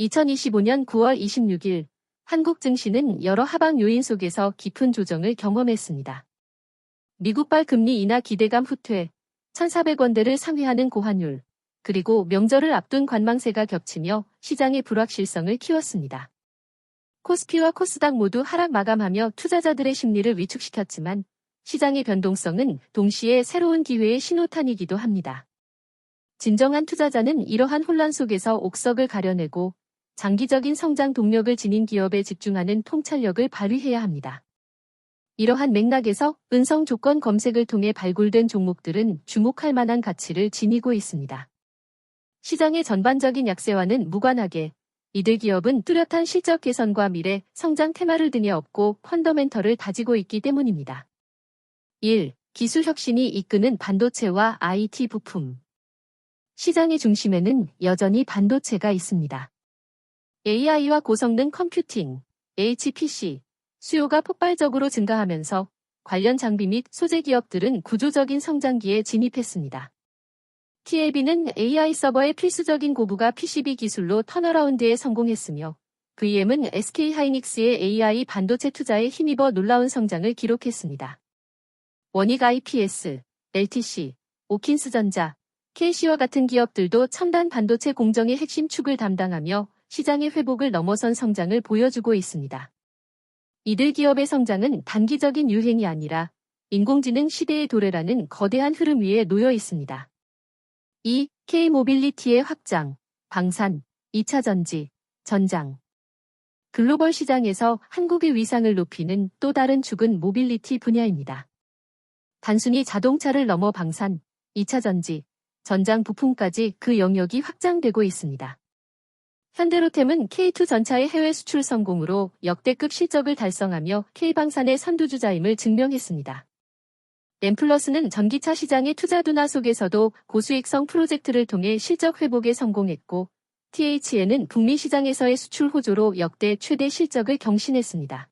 2025년 9월 26일 한국 증시는 여러 하방 요인 속에서 깊은 조정을 경험했습니다. 미국발 금리 인하 기대감 후퇴, 1,400원대를 상회하는 고환율, 그리고 명절을 앞둔 관망세가 겹치며 시장의 불확실성을 키웠습니다. 코스피와 코스닥 모두 하락 마감하며 투자자들의 심리를 위축시켰지만 시장의 변동성은 동시에 새로운 기회의 신호탄이기도 합니다. 진정한 투자자는 이러한 혼란 속에서 옥석을 가려내고 장기적인 성장 동력을 지닌 기업에 집중하는 통찰력을 발휘해야 합니다. 이러한 맥락에서 은성 조건 검색을 통해 발굴된 종목들은 주목할 만한 가치를 지니고 있습니다. 시장의 전반적인 약세와는 무관하게 이들 기업은 뚜렷한 실적 개선과 미래, 성장 테마를 등에 업고 펀더멘털을 다지고 있기 때문입니다. 1. 기술 혁신이 이끄는 반도체와 IT 부품 시장의 중심에는 여전히 반도체가 있습니다. AI와 고성능 컴퓨팅, HPC, 수요가 폭발적으로 증가하면서 관련 장비 및 소재 기업들은 구조적인 성장기에 진입했습니다. TLB는 AI 서버의 필수적인 고부가 PCB 기술로 턴어라운드에 성공했으며 VM은 SK하이닉스의 AI 반도체 투자에 힘입어 놀라운 성장을 기록했습니다. 원익 IPS, LTC, 오킨스전자, KC와 같은 기업들도 첨단 반도체 공정의 핵심 축을 담당하며 시장의 회복을 넘어선 성장을 보여주고 있습니다. 이들 기업의 성장은 단기적인 유행이 아니라 인공지능 시대의 도래라는 거대한 흐름 위에 놓여 있습니다. 2. K-모빌리티의 확장, 방산, 2차 전지, 전장. 글로벌 시장에서 한국의 위상을 높이는 또 다른 축은 모빌리티 분야입니다. 단순히 자동차를 넘어 방산, 2차 전지, 전장 부품까지 그 영역이 확장되고 있습니다. 현대로템은 K2 전차의 해외 수출 성공으로 역대급 실적을 달성하며 K방산의 선두주자임을 증명했습니다. 램플러스는 전기차 시장의 투자 둔화 속에서도 고수익성 프로젝트를 통해 실적 회복에 성공했고 THN은 북미 시장에서의 수출 호조로 역대 최대 실적을 경신했습니다.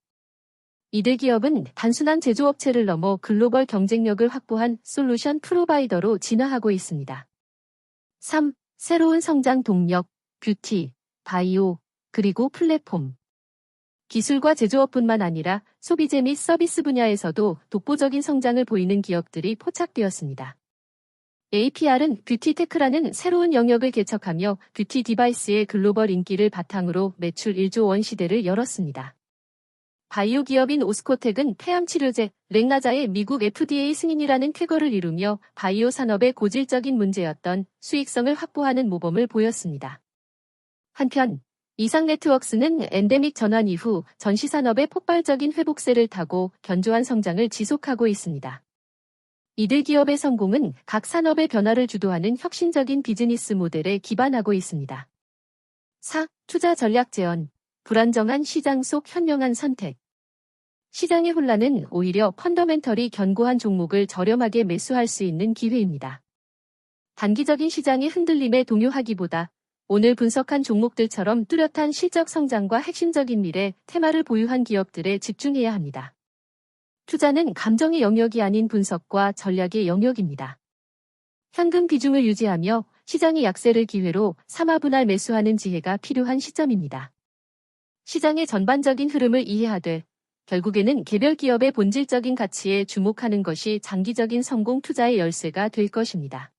이들 기업은 단순한 제조업체를 넘어 글로벌 경쟁력을 확보한 솔루션 프로바이더로 진화하고 있습니다. 3. 새로운 성장 동력, 뷰티, 바이오, 그리고 플랫폼. 기술과 제조업뿐만 아니라 소비재 및 서비스 분야에서도 독보적인 성장을 보이는 기업들이 포착되었습니다. APR은 뷰티테크라는 새로운 영역을 개척하며 뷰티 디바이스의 글로벌 인기를 바탕으로 매출 1조 원 시대를 열었습니다. 바이오 기업인 오스코텍은 폐암 치료제 렉나자의 미국 FDA 승인이라는 쾌거를 이루며 바이오 산업의 고질적인 문제였던 수익성을 확보하는 모범을 보였습니다. 한편 이상 네트워크스는 엔데믹 전환 이후 전시산업의 폭발적인 회복세를 타고 견조한 성장을 지속하고 있습니다. 이들 기업의 성공은 각 산업의 변화를 주도하는 혁신적인 비즈니스 모델에 기반하고 있습니다. 4. 투자 전략 재현. 불안정한 시장 속 현명한 선택. 시장의 혼란은 오히려 펀더멘털이 견고한 종목을 저렴하게 매수할 수 있는 기회입니다. 단기적인 시장의 흔들림에 동요하기보다 오늘 분석한 종목들처럼 뚜렷한 실적 성장과 핵심적인 미래, 테마를 보유한 기업들에 집중해야 합니다. 투자는 감정의 영역이 아닌 분석과 전략의 영역입니다. 현금 비중을 유지하며 시장의 약세를 기회로 삼화분할 매수하는 지혜가 필요한 시점입니다. 시장의 전반적인 흐름을 이해하되 결국에는 개별 기업의 본질적인 가치에 주목하는 것이 장기적인 성공 투자의 열쇠가 될 것입니다.